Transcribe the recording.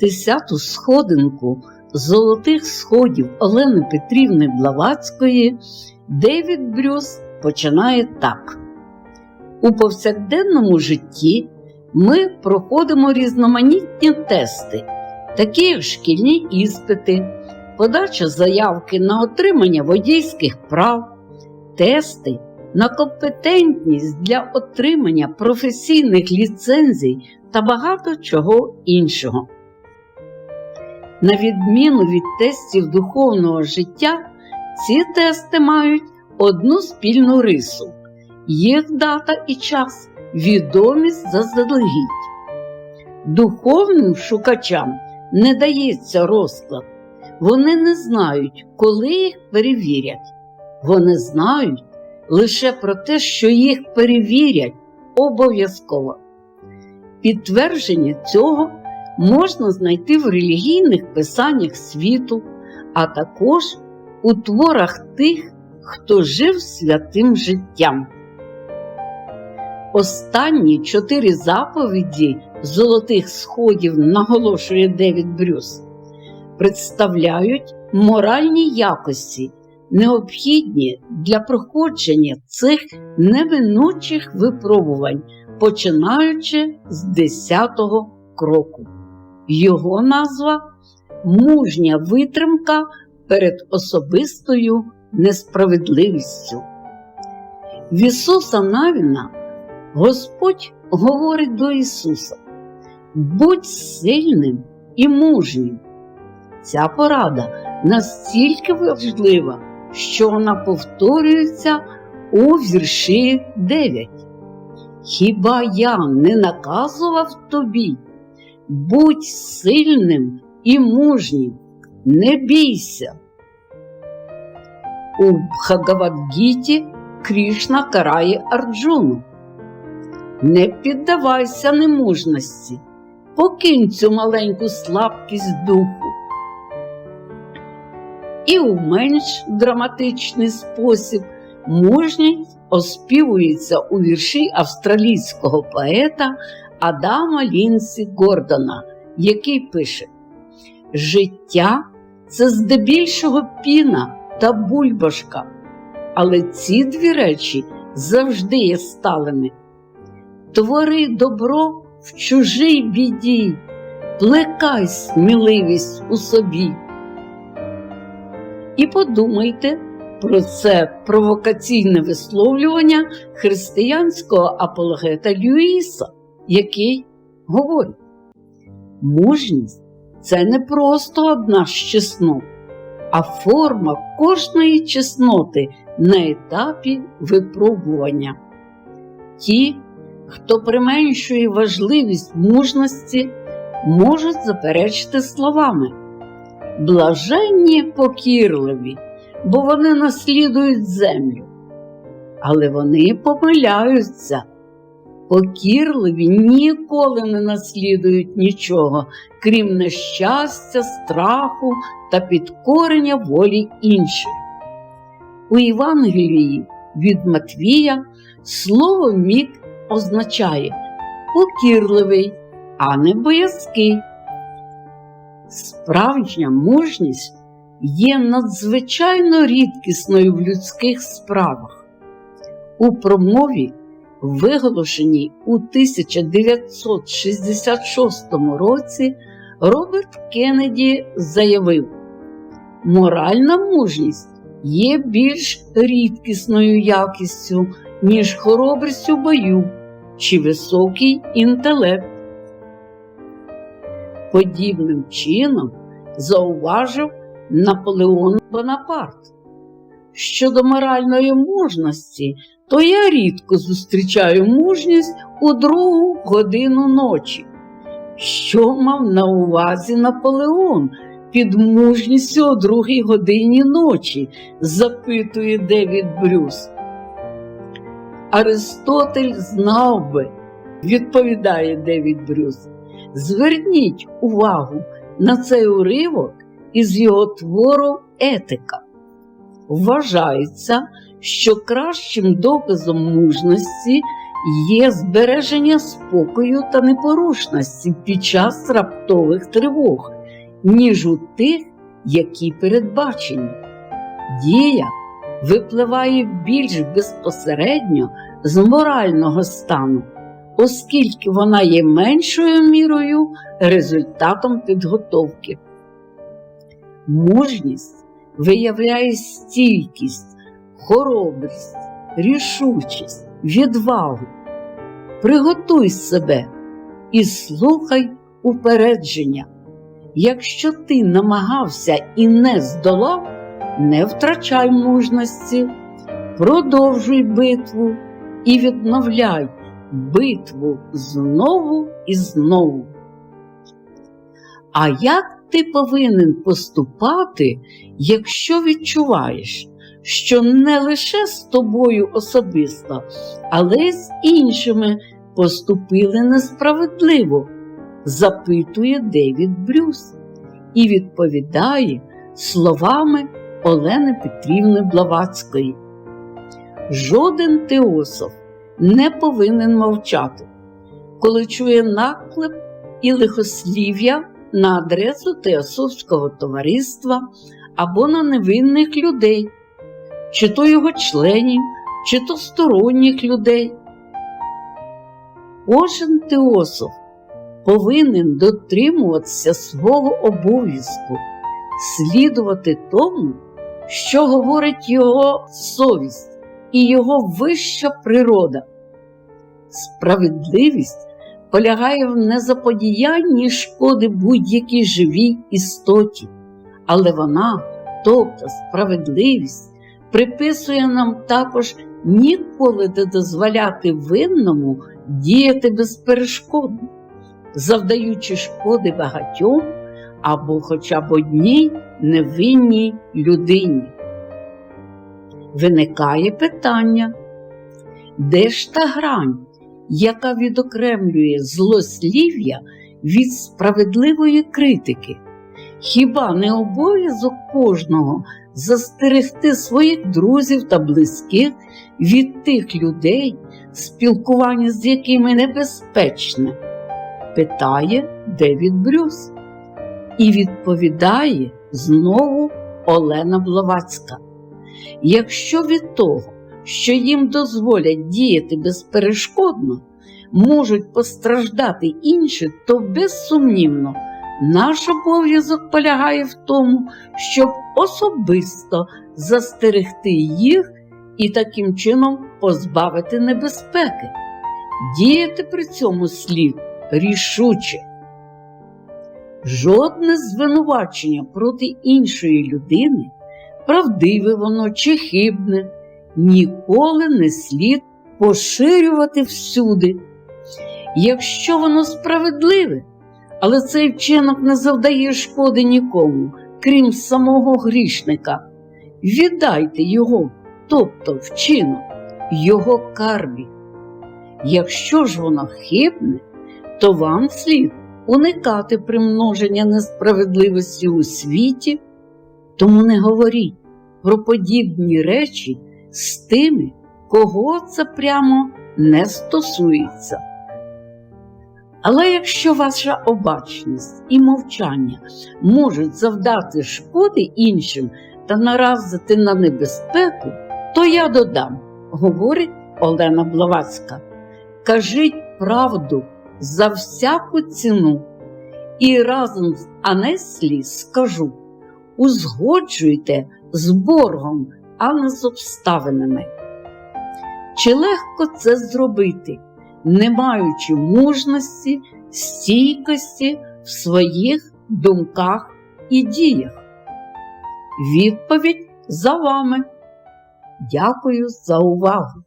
десяту сходинку золотих сходів Олени Петрівни Блаватської Девід Брюс починає так. У повсякденному житті ми проходимо різноманітні тести, такі як шкільні іспити, подача заявки на отримання водійських прав, тести на компетентність для отримання професійних ліцензій та багато чого іншого. На відміну від тестів духовного життя, ці тести мають одну спільну рису їх дата і час відомість заздалегідь. Духовним шукачам не дається розклад, вони не знають, коли їх перевірять. Вони знають лише про те, що їх перевірять обов'язково. Підтвердження цього можна знайти в релігійних писаннях світу, а також у творах тих, хто жив святим життям. Останні чотири заповіді золотих сходів, наголошує Девід Брюс, представляють моральні якості, необхідні для проходження цих неминучих випробувань, починаючи з 10-го кроку. Його назва мужня витримка перед особистою несправедливістю. В Ісуса Навіна Господь говорить до Ісуса: будь сильним і мужнім. Ця порада настільки важлива, що вона повторюється у вірші 9. Хіба я не наказував тобі? Будь сильним і мужнім, не бійся. У Бхагавадгіті Крішна карає Арджуну. Не піддавайся немужності, покинь цю маленьку слабкість духу. І у менш драматичний спосіб мужність оспівується у вірші австралійського поета Адама Лінсі Гордона, який пише: Життя це здебільшого піна та бульбашка, але ці дві речі завжди є сталими. Твори добро в чужій біді, плекай сміливість у собі. І подумайте про це провокаційне висловлювання християнського апологета Люїса, який говорить: мужність це не просто одна з чеснот, а форма кожної чесноти на етапі випробування. Ті, хто применшує важливість мужності, можуть заперечити словами. Блаженні покірливі, бо вони наслідують землю. Але вони помиляються. Покірливі ніколи не наслідують нічого, крім нещастя, страху та підкорення волі інших. У Євангелії від Матвія слово мік означає покірливий, а не боязкий. Справжня мужність є надзвичайно рідкісною в людських справах. У промові, виголошеній у 1966 році, Роберт Кеннеді заявив: моральна мужність є більш рідкісною якістю, ніж хоробрість у бою чи високий інтелект. Подібним чином зауважив Наполеон Бонапарт. Щодо моральної мужності, то я рідко зустрічаю мужність у другу годину ночі. Що мав на увазі Наполеон під мужністю о другій годині ночі? запитує Девід Брюс. Аристотель знав би, відповідає Девід Брюс. Зверніть увагу на цей уривок із його твору Етика. Вважається, що кращим доказом мужності є збереження спокою та непорушності під час раптових тривог, ніж у тих, які передбачені. Дія випливає більш безпосередньо з морального стану, оскільки вона є меншою мірою результатом підготовки. Мужність виявляє стійкість, хоробрість, рішучість, відвагу. Приготуй себе і слухай упередження. Якщо ти намагався і не здолав, не втрачай мужності, продовжуй битву і відновляй битву знову і знову. А як ти повинен поступати, якщо відчуваєш, що не лише з тобою особисто, але й з іншими поступили несправедливо? запитує Девід Брюс і відповідає словами Олени Петрівни Блаватської. Жоден теософ не повинен мовчати, коли чує наклеп і лихослів'я на адресу теософського товариства або на невинних людей, чи то його членів, чи то сторонніх людей. Кожен теософ повинен дотримуватися свого обов'язку, слідувати тому, що говорить його совість і його вища природа. Справедливість полягає в незаподіянні шкоди будь-якій живій істоті, але вона, тобто справедливість, приписує нам також ніколи не дозволяти винному діяти безперешкодно, завдаючи шкоди багатьом або хоча б одній невинній людині. Виникає питання, де ж та грань, яка відокремлює злослів'я від справедливої критики? Хіба не обов'язок кожного застерегти своїх друзів та близьких від тих людей, спілкування з якими небезпечне? питає Девід Брюс. І відповідає знову Олена Блаватська. Якщо від того, що їм дозволять діяти безперешкодно, можуть постраждати інші, то безсумнівно наш обов'язок полягає в тому, щоб особисто застерегти їх і таким чином позбавити небезпеки, діяти при цьому слід рішуче. Жодне звинувачення проти іншої людини, правдиве воно чи хибне, ніколи не слід поширювати всюди. Якщо воно справедливе, але цей вчинок не завдає шкоди нікому, крім самого грішника, віддайте його, тобто вчинок, його карбі. Якщо ж воно хибне, то вам слід уникати примноження несправедливості у світі, тому не говоріть про подібні речі з тими, кого це прямо не стосується. Але якщо ваша обачність і мовчання можуть завдати шкоди іншим та наразити на небезпеку, то я додам, говорить Олена Блаватська, кажіть правду за всяку ціну. І разом з Анеслі скажу: узгоджуйте з боргом, а не з обставинами. Чи легко це зробити, не маючи мужності, стійкості в своїх думках і діях? Відповідь за вами. Дякую за увагу.